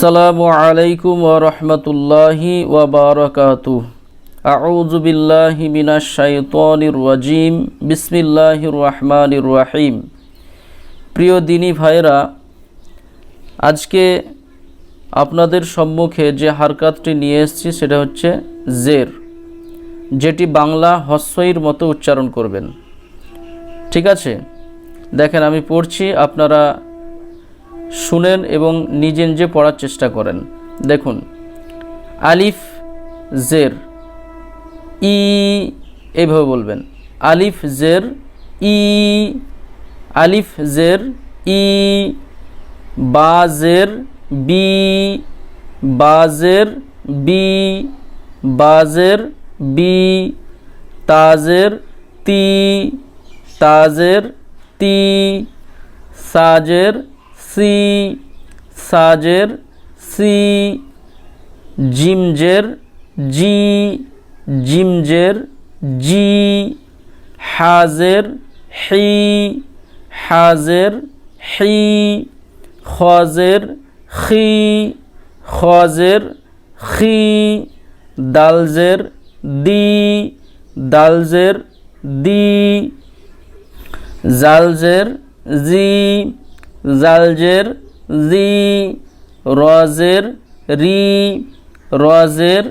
আসসালামু আলাইকুম ওরহমতুল্লাহি ওবরকাতু আউযু বিল্লাহি মিনাশ শাইতানির রাজিম। বিসমিল্লাহির রহমানির রহিম। প্রিয় দিনী ভাইরা আজকে আপনাদের সম্মুখে যে হারকাতটি নিয়ে এসেছি সেটা হচ্ছে জের, যেটি বাংলা হস্যইর মতো উচ্চারণ করবেন। ঠিক আছে? দেখেন, আমি পড়ছি, আপনারা শুনেন এবং নিজে নিজে পড়ার চেষ্টা করেন। দেখুন, আলিফ, জের, ই এইভাবে বলবেন। আলিফ, জের, ই, আলিফ, জের, ই বাজের বি বাজের বি বাজের বি তাজের তি তাজের তি সাজের সি সাজের, সি জিমজের, জি জিমজের, জি হাজের, হি হাজের, হি খজের, খি খজের, খি দালজের, দি দালজের, দি জালজের, জি জালজের জি, রজের রি রজের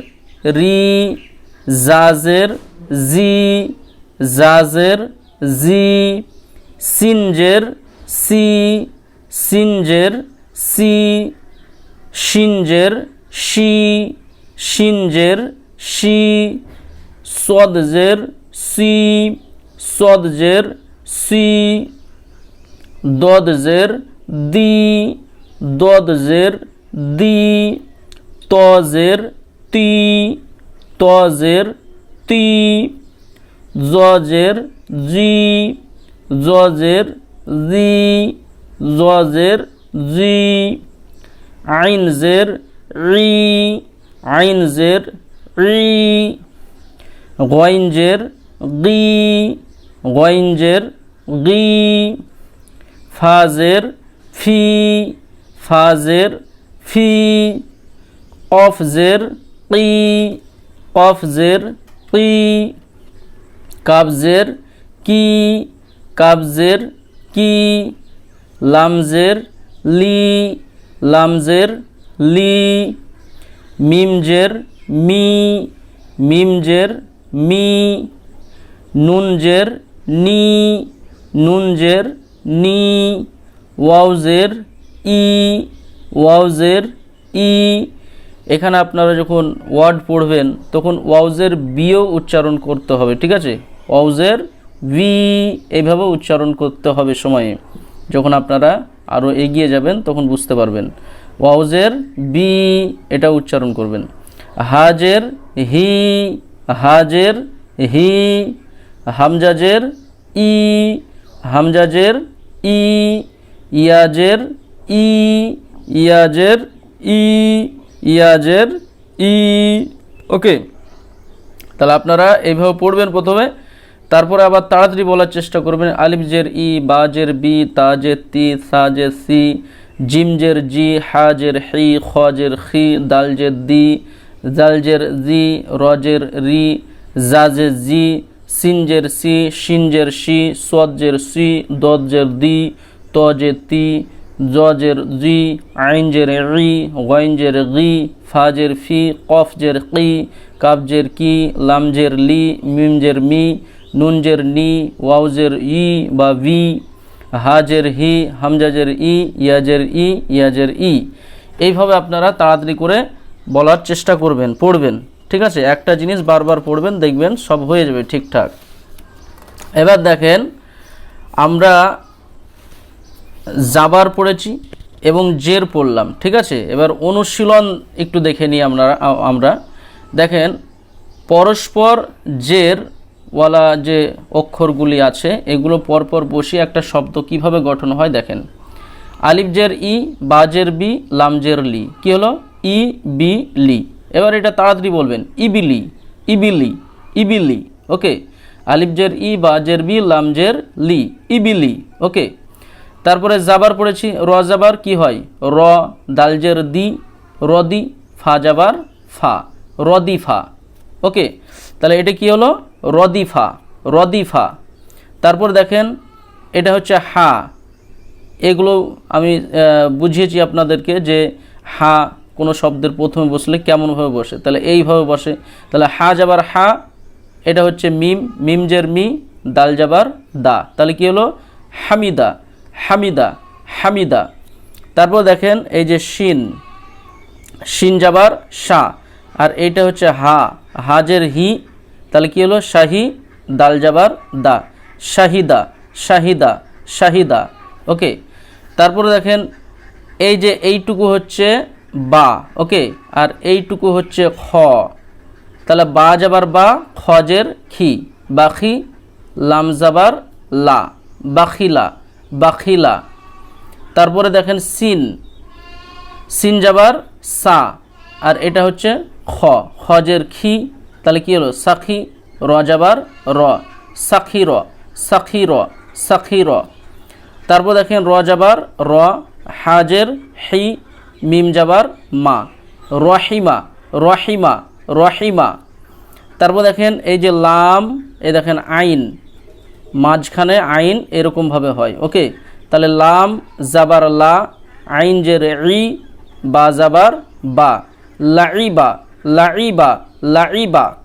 রি, জাজের জি জাজের জি, সিনজের সি সিনজের সি, সিনজের শি সিনজের শি সদজের সি সদজের সি দদজের দি দদজের দি, তজের তি তজের তি, জজের জি জজের জি জজের জি, আইনজের রি আইনজের রি গইনজের গি গইনজের গি। ফাজের ফি ফাজের ফি কফজের কি কফজের কি কাবজের কি কাবজের কি, লামজের লি লামজের লি, মিমজের মি মিমজের মি, নুনজের নি, নুনজের নি, ওয়াউজের ই ওয়াউজের ই। এখানে আপনারা যখন ওয়ার্ড পড়বেন, তখন ওয়াউজের বিও উচ্চারণ করতে হবে, ঠিক আছে? ওয়াউজের ভি এইভাবে উচ্চারণ করতে হবে সময়ে। যখন আপনারা আরও এগিয়ে যাবেন, তখন বুঝতে পারবেন। ওয়াউজের বি এটা উচ্চারণ করবেন। হাজের হি হাজের হি, হামজাজের ই, হামজাজের ই, ইয়াজের ই ইয়াজের ই ইয়াজের ই। ওকে তাহলে আপনারা এইভাবে পড়বেন প্রথমে, তারপরে আবার তাড়াতাড়ি বলার চেষ্টা করবেন। আলিফজের ই বাজের বি তাজের তি সাজের সি জিমজের জি হাজের হি খজের খি দালজের দি জালজের জি রজের রি জাজের জি সিনজের সি শিনজের শি সজ্জের সি, দজ্জের দি, তজের তি, জজের জি, আইনজের রি, ওয়াইনজের গি, ফাজের ফি, কফজের কি কাবজের কি, লামজের লি, মিমজের মি, নুনজের নি, ওয়াউজের ই বা ভি, হাজের হি, হামজাজের ই, ইয়াজের ই ইয়াজের ই। এইভাবে আপনারা তাড়াতাড়ি করে বলার চেষ্টা করবেন, পড়বেন। ঠিক আছে? একটা জিনিস বারবার পড়বেন, দেখবেন সব হয়ে যাবে ঠিকঠাক। এবার দেখেন, আমরা জাবার পড়েছি এবং জের পড়লাম, ঠিক আছে? এবার অনুশীলন একটু দেখে নিই আমরা আমরা। দেখেন, পরস্পর জের ওয়ালা যে অক্ষরগুলি আছে, এগুলো পরপর বসিয়ে একটা শব্দ কীভাবে গঠন হয় দেখেন। আলিফজের ই বাজের বি লামজের লি। কি হলো? ই, বি, লি। এবার এটা তাড়াতাড়ি বলবেন, ইবিলি ইবিলি ইবিলি, ওকে? আলিফজের ই বাজের বি লামজের লি, ইবিলি, ওকে? তারপরে জাবার পড়েছি, র জাবার কি হয়? র দালজের দি রদি ফা যাবার ফা রদিফা ওকে? তাহলে এটা কি হলো? রদিফা রদিফা তারপর দেখেন, এটা হচ্ছে হা। এগুলো আমি বুঝিয়েছি আপনাদেরকে যে হা কোনো শব্দের প্রথমে বসলে কেমনভাবে বসে? তাহলে এইভাবে বসে। তাহলে হা যাবার হা, এটা হচ্ছে মিম মিম জের মি, দাল যাবার দা। তাহলে কি হলো? হামিদা হামিদা হামিদা। তারপর দেখেন এই যে শিন শিন যাবার শা। আর এইটা হচ্ছে হা হাজের হি। তাহলে কি হলো? শাহি, দাল যাবার দা। শাহিদা শাহিদা শাহিদা। ওকে? তারপরে দেখেন এই যে এইটুকু হচ্ছে বা ওকে আর এইটুকু হচ্ছে খ। তাহলে বা যাবার বা, খজের খি। বাখি, লাম যাবার লা। বাখিলা বাখিলা। তারপরে দেখেন সিন। সিন যাবার সা। আর এটা হচ্ছে খ। খজের খি, তাহলে কী হলো? সাখি, র যাবার র। সাখি র সাখি র সাখি র। তারপর দেখেন র যাবার র, হাজের হি মিম যাবার মা, রহিমা রহিমা রহিমা। তারপর দেখেন এই যে লাম, এই দেখেন আইন, মাঝখানে আইন এরকমভাবে হয়, ওকে? তাহলে লাম, জাবার লা, আইন যে ই বা জাবার বা। লাইবা লাইবা লাইবা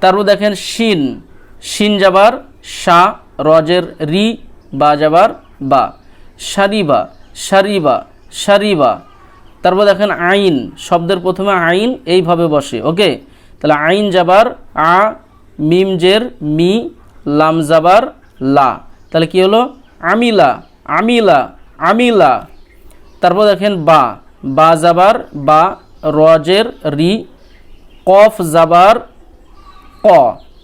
তারপর দেখেন শিন শিন যাবার শা, রজের রি, বা যাবার বা। সারিবা সারিবা সারিবা। তারপর দেখেন আইন, শব্দের প্রথমে আইন এইভাবে বসে, ওকে? তাহলে আইন যাবার, আ, মিম জের, মি, লাম যাবার, লা। তাহলে কি হলো? আমিলা আমিলা আমিলা। তারপর দেখেন বা বা যাবার, বা রজের রি, কফ যাবার, ক।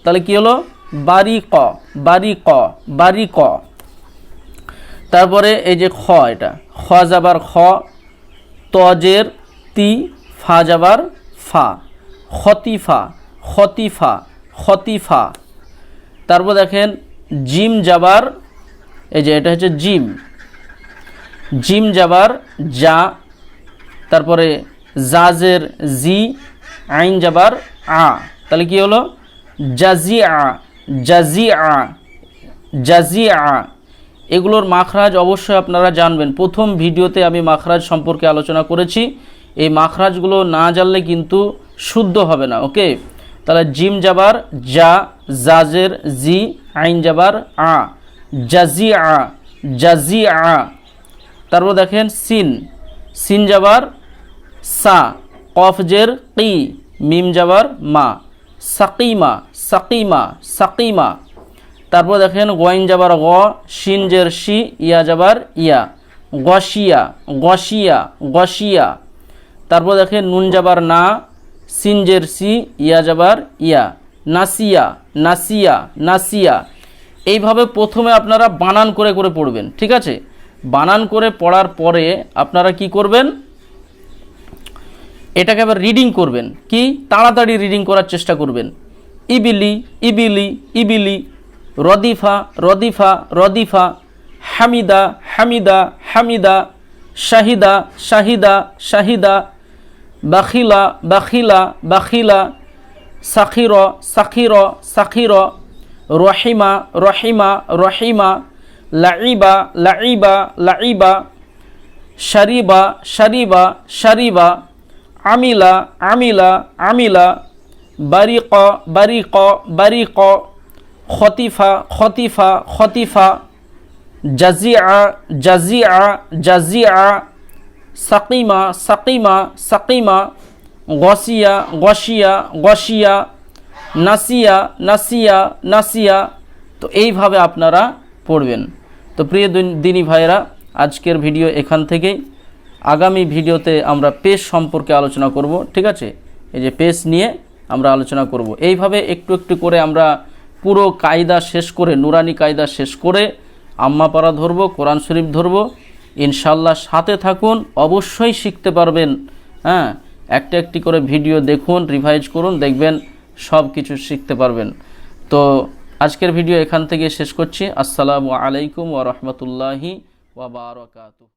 তাহলে কি হলো? বারি ক বারি ক বারি ক তারপরে এই যে খ এটা, খ যাবার, খ তজের তি, ফা যাবার ফা। খতিফা খতিফা খতিফা। তারপর দেখেন, জিম যাবার, এই যে এটা হচ্ছে জিম। জিম যাবার যা, তারপরে জাজের জি, আইন যাবার আ। তাহলে কি হলো? জাজি আ জাজি আ জাজি আ এগুলোর মাখরাজ অবশ্যই আপনারা জানবেন। প্রথম ভিডিওতে আমি মাখরাজ সম্পর্কে আলোচনা করেছি। এই মাখরাজগুলো না জানলে কিন্তু শুদ্ধ হবে না, ওকে? তাহলে জিম যাবার যা জাজের, জি, আইন যাবার আ। জাজি আ জাজি আ তারপর দেখেন সিন। সিন যাবার সা। কফ জের কি মিম যাবার মা। সাকিমা সাকিমা সাকিমা। তারপর দেখেন গোয়াইন যাবার গ, শিন জের শি, ইয়া যাবার ইয়া। গসিয়া গসিয়া গসিয়া তারপর দেখেন নুন যাবার না, সিন জের সি ইয়া যাবার ইয়া। নাসিয়া নাসিয়া নাসিয়া। এইভাবে প্রথমে আপনারা বানান করে করে পড়বেন, ঠিক আছে? বানান করে পড়ার পরে আপনারা কি করবেন? এটাকে আবার রিডিং করবেন, কি? তাড়াতাড়ি রিডিং করার চেষ্টা করবেন। ইবিলি ইবিলি ইবিলি রদিফা রদিফা রদিফা, হামিদা হামিদা হামিদা, শাহিদা শাহিদা শাহিদা, বাখিলা বাখিলা বাখিলা, সাখির সাখির সাখির, রহিমা রহিমা রহিমা লাইবা লাইবা লাইবা শারিবা শারিবা শারিবা, আমিলা আমিলা আমিলা, বারিক বারিক বারিক খতিফা খতিফা খতিফা জাজিআ জাজিআ জাজিআ সাকিমা সাকিমা সাকিমা, গসিয়া গসিয়া গসিয়া, নাসিয়া নাসিয়া নাসিয়া। তো এইভাবে আপনারা পড়বেন। তো প্রিয় দিন- ভাইয়েরা, আজকের ভিডিও এখান থেকেই। আগামী ভিডিওতে আমরা পেশ সম্পর্কে আলোচনা করব, ঠিক আছে? এই যে পেশ নিয়ে আমরা আলোচনা করব। এইভাবে একটু একটু করে আমরা পুরো কায়দা শেষ করে, নুরানি কায়দা শেষ করে আম্মাপাড়া ধরব, কোরআন শরীফ ধরবো। ইনশাল্লাহ সাথে থাকুন, অবশ্যই শিখতে পারবেন। হ্যাঁ একটা একটি করে ভিডিও দেখুন, রিভাইজ করুন, দেখবেন সব কিছু শিখতে পারবেন। তো আজকের ভিডিও এখান থেকে শেষ করছি। আসসালামু আলাইকুম ওয়া রাহমাতুল্লাহি ওয়া বারাকাতুহু।